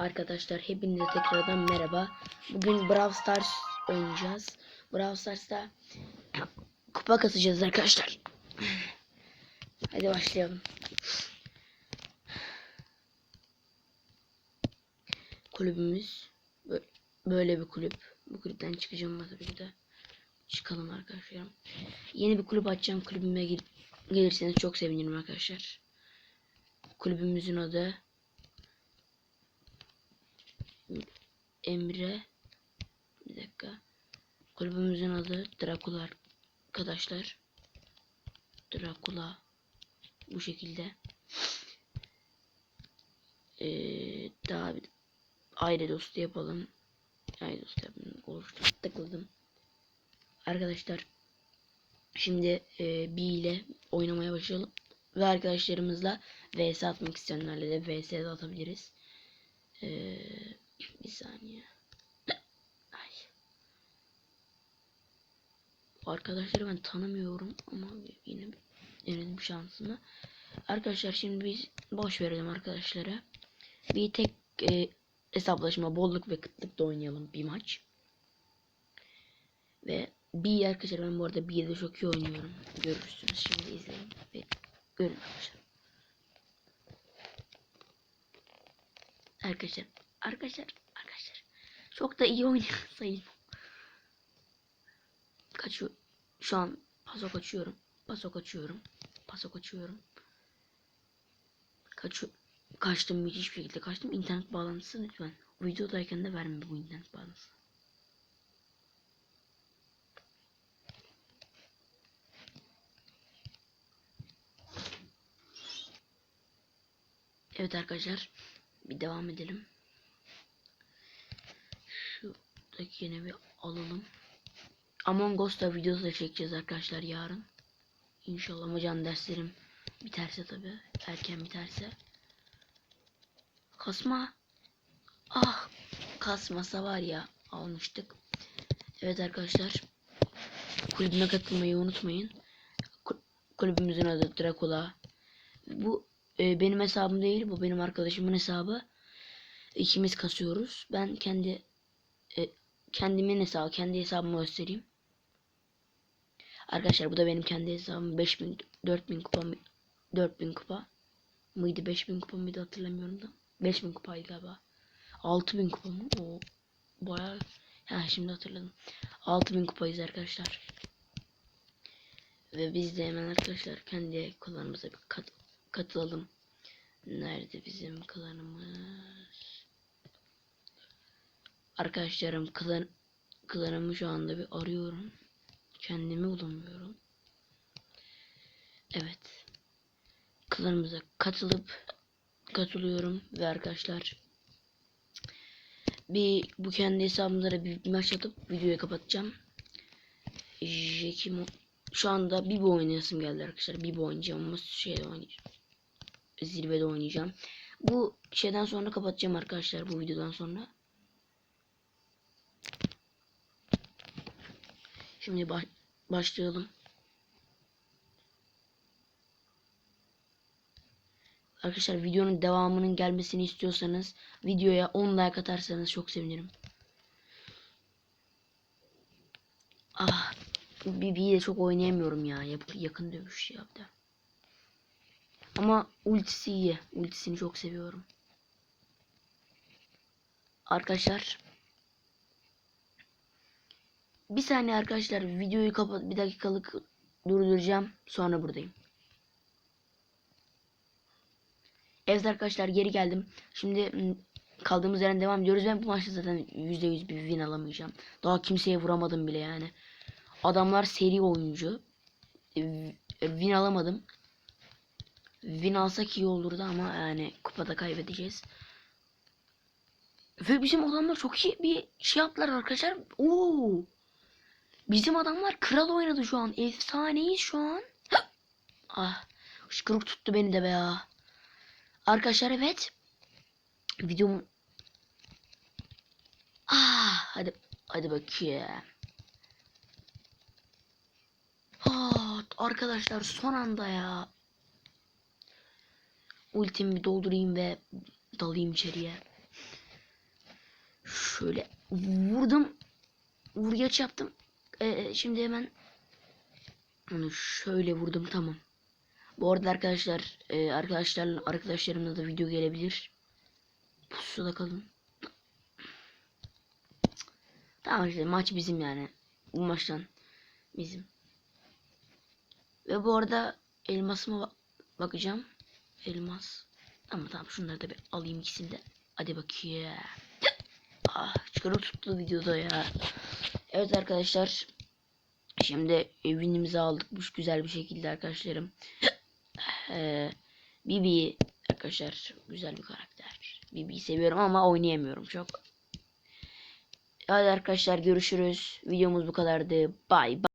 Arkadaşlar hepinize tekrardan merhaba. Bugün Brawl Stars oynayacağız. Brawl Stars'ta kupa kasacağız arkadaşlar. Hadi başlayalım. Kulübümüz bö- böyle bir kulüp. Bu kulüpten çıkacağım tabii ki de. Çıkalım arkadaşlar. Yeni bir kulüp açacağım. Kulübüme gel- gelirseniz çok sevinirim arkadaşlar. Kulübümüzün adı Emre bir dakika. Kulübümüzün adı Drakula arkadaşlar. Drakula bu şekilde. Ee, daha bir aile dostu yapalım. Aile dostu yapalım. Oluştur. Tıkladım. Arkadaşlar şimdi e, B ile oynamaya başlayalım. Ve arkadaşlarımızla VS atmak isteyenlerle de VS atabiliriz. Ee, bir saniye. Ay. Arkadaşları ben tanımıyorum ama yine denedim şansımı. Arkadaşlar şimdi biz boş verelim arkadaşlara. Bir tek e, hesaplaşma bolluk ve kıtlıkta oynayalım bir maç. Ve bir arkadaşlar ben bu arada bir de çok iyi oynuyorum. Görürsünüz şimdi izleyin ve görün arkadaşlar. Arkadaşlar, arkadaşlar, arkadaşlar. Çok da iyi oynuyor sayın. Kaçıyor. Şu an paso kaçıyorum. Paso kaçıyorum. Paso kaçıyorum. Kaçı kaçtım müthiş bir şekilde kaçtım. İnternet bağlantısı lütfen. Videodayken de verme bu internet bağlantısı. Evet arkadaşlar. Bir devam edelim. Şuradaki yine bir alalım. Among Us da videosu da çekeceğiz arkadaşlar yarın. İnşallah can derslerim biterse tabi. Erken biterse. Kasma. Ah. Kasmasa var ya almıştık. Evet arkadaşlar. Kulübüme katılmayı unutmayın. Ku- Kulübümüzün adı Dracula. Bu e, benim hesabım değil. Bu benim arkadaşımın hesabı. İkimiz kasıyoruz. Ben kendi e, kendimin hesabı, kendi hesabımı göstereyim. Arkadaşlar bu da benim kendi hesabım. 5000 4000 kupa mı- 4000 kupa mıydı 5000 kupa mıydı hatırlamıyorum da. 5000 kupaydı galiba. 6000 kupa mı? O bayağı ha şimdi hatırladım. 6000 kupayız arkadaşlar. Ve biz de hemen arkadaşlar kendi klanımıza bir kat katılalım. Nerede bizim klanımız? Arkadaşlarım klan klanımı şu anda bir arıyorum. Kendimi bulamıyorum. Evet. Klanımıza katılıp katılıyorum ve arkadaşlar bir bu kendi hesabımda bir maç atıp videoyu kapatacağım. Jekimo şu anda Bibo oynayasım geldi arkadaşlar. Bibo oynayacağım ama şeyde oynayacağım. Zirvede oynayacağım. Bu şeyden sonra kapatacağım arkadaşlar bu videodan sonra. Şimdi baş başlayalım. Arkadaşlar videonun devamının gelmesini istiyorsanız videoya 10 like atarsanız çok sevinirim. Ah BB'yi de çok oynayamıyorum ya. Yakın dövüş ya bir de. Ama ultisi iyi. Ultisini çok seviyorum. Arkadaşlar bir saniye arkadaşlar videoyu kapat bir dakikalık durduracağım sonra buradayım. Evet arkadaşlar geri geldim. Şimdi kaldığımız yerden devam ediyoruz. Ben bu maçta zaten %100 bir win alamayacağım. Daha kimseye vuramadım bile yani. Adamlar seri oyuncu. E, Win alamadım. Win alsak iyi olurdu ama yani kupada kaybedeceğiz. Ve bizim adamlar çok iyi bir şey yaptılar arkadaşlar. Oo. Bizim adamlar kral oynadı şu an. Efsaneyiz şu an. ah. Hışkırık tuttu beni de be ya. Arkadaşlar evet. Videom Ah hadi hadi bakayım. Ah arkadaşlar son anda ya. Ultimi bir doldurayım ve dalayım içeriye. Şöyle vurdum. Vurgeç yaptım. Ee, şimdi hemen onu şöyle vurdum tamam. Bu arada arkadaşlar e, arkadaşlar arkadaşlarımla da video gelebilir. Pusuda kalın. Tamam işte maç bizim yani. Bu maçtan bizim. Ve bu arada elmasıma bak- bakacağım. Elmas. Ama tamam şunları da bir alayım ikisini de. Hadi bakayım. Ah çıkarıp tuttu videoda ya. Evet arkadaşlar. Şimdi evimizi aldık. Bu güzel bir şekilde arkadaşlarım. Ee, Bibi arkadaşlar güzel bir karakter. Bibi'yi seviyorum ama oynayamıyorum çok. Hadi arkadaşlar görüşürüz. Videomuz bu kadardı. Bye bye.